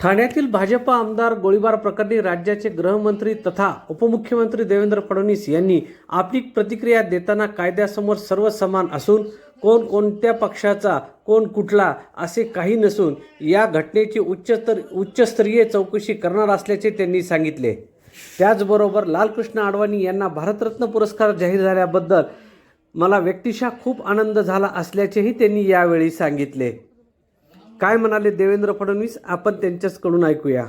ठाण्यातील भाजपा आमदार गोळीबार प्रकरणी राज्याचे गृहमंत्री तथा उपमुख्यमंत्री देवेंद्र फडणवीस यांनी आपली प्रतिक्रिया देताना कायद्यासमोर सर्व समान असून कोण कोणत्या पक्षाचा कोण कुठला असे काही नसून या घटनेची उच्चस्तर उच्चस्तरीय चौकशी करणार असल्याचे त्यांनी सांगितले. त्याचबरोबर लालकृष्ण आडवाणी यांना भारतरत्न पुरस्कार जाहीर झाल्याबद्दल मला व्यक्तिशः खूप आनंद झाला असल्याचेही त्यांनी यावेळी सांगितले. काय म्हणाले देवेंद्र फडणवीस? आपण त्यांच्याचकडून ऐकूया.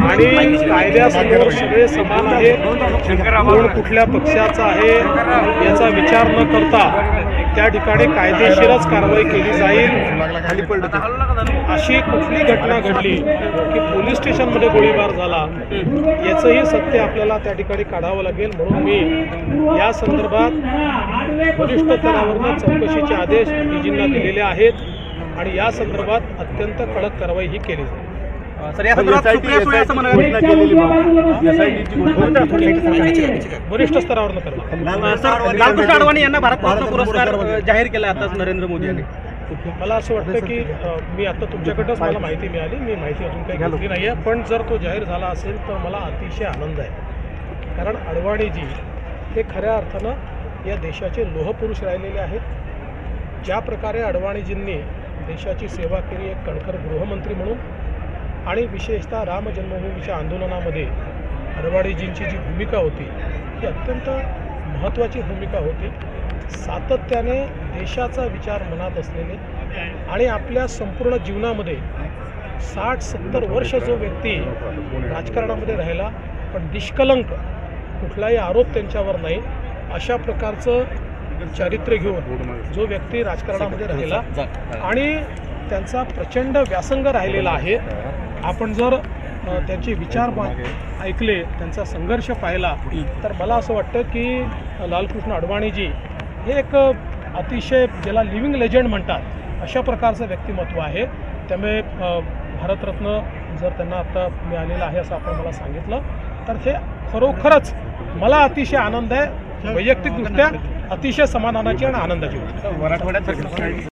आणि कायद्यासमोर सगळे समान आहे कोण कुठल्या पक्षाचा आहे याचा विचार न करता त्या ठिकाणी कायदेशीरच कारवाई केली जाईल. अशी कुठली घटना घडली की पोलीस स्टेशनमध्ये गोळीबार झाला याचंही सत्य आपल्याला त्या ठिकाणी काढावं लागेल. म्हणून मी या संदर्भात वरिष्ठ स्तरावरनं चौकशीचे आदेश डीजींना दिलेले आहेत आणि या संदर्भात अत्यंत कडक कारवाई ही केली जाईल. सर या संदर्भात सुप्रिया सुळे असं म्हणाले वरिष्ठ सर लालकृष्ण अडवाणी यांना भारतरत्न पुरस्कार जाहीर केला आताच नरेंद्र मोदी यांनी. मला असं वाटतं की मी आता तुमच्याकडनंच मला माहिती मिळाली. मी माहिती अजून काही घेतली नाही आहे पण जर तो जाहीर झाला असेल तर मला अतिशय आनंद आहे. कारण अडवाणीजी हे खऱ्या अर्थानं या देशाचे लोहपुरुष राहिलेले आहेत. ज्या प्रकारे अडवाणीजींनी देशाची सेवा केली एक कणखर गृहमंत्री म्हणून आणि विशेषतः राम जन्मभूमीच्या आंदोलनामध्ये हरवाडीजींची जी भूमिका होती ती अत्यंत महत्त्वाची भूमिका होती. सातत्याने देशाचा विचार मनात असलेले आणि आपल्या संपूर्ण जीवनामध्ये साठ सत्तर वर्ष जो व्यक्ती राजकारणामध्ये राहिला पण निष्कलंक कुठलाही आरोप त्यांच्यावर नाही अशा प्रकारचं चारित्र्य घेऊन जो व्यक्ती राजकारणामध्ये राहिला आणि त्यांचा प्रचंड व्यासंग राहिलेला आहे आपण जर त्यांचे विचार ऐकले त्यांचा संघर्ष पाहिला तर मला असं वाटतं की लालकृष्ण अडवाणीजी हे एक अतिशय ज्याला लिव्हिंग लेजंड म्हणतात अशा प्रकारचं व्यक्तिमत्व आहे. त्यामुळे भारतरत्न जर त्यांना आता मिळालेलं आहे असं आपण मला सांगितलं तर हे खरोखरच मला अतिशय आनंद आहे. वैयक्तिकदृष्ट्या अतिशय समाधानाची आणि आनंदाची गोष्ट मराठवाड्यात